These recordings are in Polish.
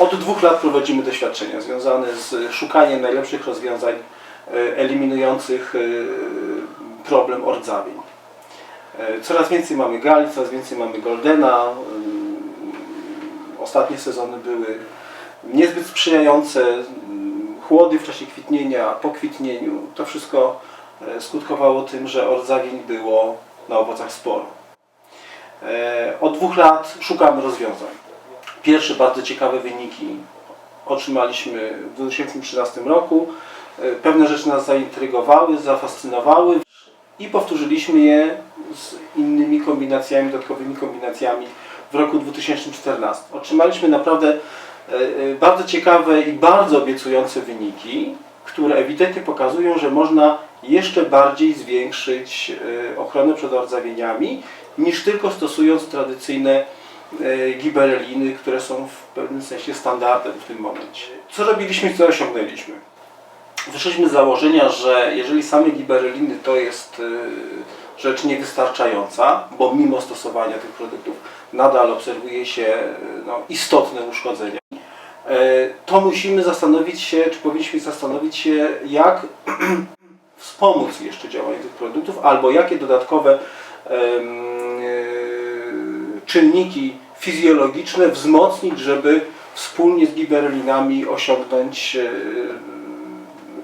Od dwóch lat prowadzimy doświadczenia związane z szukaniem najlepszych rozwiązań e, eliminujących e, problem ordzawień. E, Coraz więcej mamy gali, coraz więcej mamy goldena. Ostatnie sezony były niezbyt sprzyjające. Chłody w czasie kwitnienia, po kwitnieniu. To wszystko skutkowało tym, że ordzawień było na owocach sporo. Od dwóch lat szukamy rozwiązań. Pierwsze bardzo ciekawe wyniki otrzymaliśmy w 2013 roku. E, Pewne rzeczy nas zaintrygowały, zafascynowały i powtórzyliśmy je z innymi kombinacjami, dodatkowymi kombinacjami w roku 2014. Otrzymaliśmy naprawdę e, e, bardzo ciekawe i bardzo obiecujące wyniki, które ewidentnie pokazują, że można jeszcze bardziej zwiększyć ochronę przed rdzawieniami niż tylko stosując tradycyjne e, gibereliny, które są w pewnym sensie standardem w tym momencie. Co robiliśmy co osiągnęliśmy? Wyszliśmy z założenia, że jeżeli same gibereliny to jest e, rzecz niewystarczająca, bo mimo stosowania tych produktów nadal obserwuje się e, no, istotne uszkodzenia, to musimy zastanowić się, czy powinniśmy zastanowić się, jak wspomóc jeszcze działanie tych produktów, albo jakie dodatkowe czynniki fizjologiczne wzmocnić, żeby wspólnie z giberelinami osiągnąć e,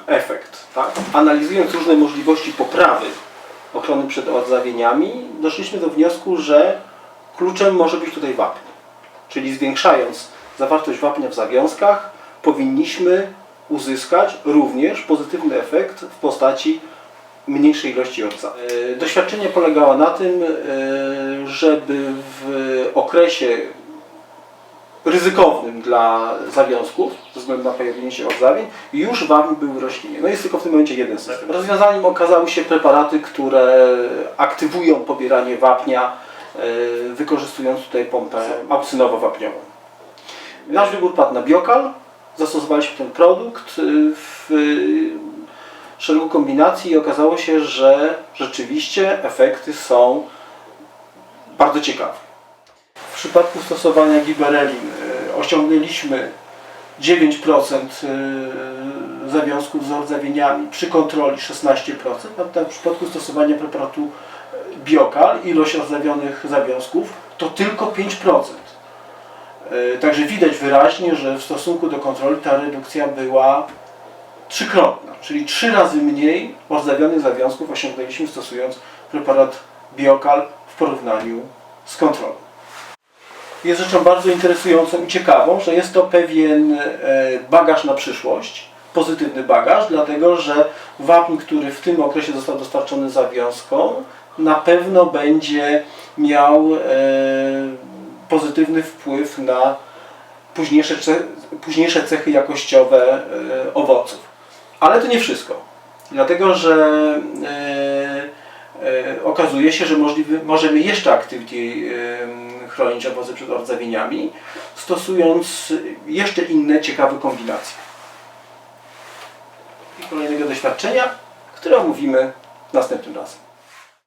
efekt. Tak? Analizując różne możliwości poprawy ochrony przed odzawieniami, doszliśmy do wniosku, że kluczem może być tutaj wapń. Czyli zwiększając zawartość wapnia w zawiązkach, powinniśmy uzyskać również pozytywny efekt w postaci mniejszej ilości rdza. E, Doświadczenie polegało na tym, e, żeby w okresie ryzykownym dla zawiązków, ze względu na pojawienie się odzawień, już wapń był w roślinie. No jest tylko w tym momencie jeden system. Rozwiązaniem okazały się preparaty, które aktywują pobieranie wapnia, e, wykorzystując tutaj pompę aucynowo-wapniową. Nasz wybór padł na biokal. Zastosowaliśmy ten produkt w szeregu kombinacji i okazało się, że rzeczywiście efekty są bardzo ciekawe. W przypadku stosowania giberelin y, osiągnęliśmy 9% y, zawiązków z rdzawieniami, przy kontroli 16%, natomiast w przypadku stosowania preparatu y, biokal ilość rdzawionych zawiązków to tylko 5%. E, Także widać wyraźnie, że w stosunku do kontroli ta redukcja była trzykrotna, czyli trzy razy mniej ordzawionych zawiązków osiągnęliśmy stosując preparat Biokal w porównaniu z kontrolą. Jest rzeczą bardzo interesującą i ciekawą, że jest to pewien e, bagaż na przyszłość, pozytywny bagaż, dlatego że wapń, który w tym okresie został dostarczony zawiązkom, na pewno będzie miał e, pozytywny wpływ na późniejsze, późniejsze cechy jakościowe e, owoców. Ale to nie wszystko. Dlatego, że e, e, okazuje się, że możliwy, możemy jeszcze aktywniej chronić owoce przed rdzawieniami, stosując jeszcze inne ciekawe kombinacje. I kolejnego doświadczenia, które omówimy następnym razem.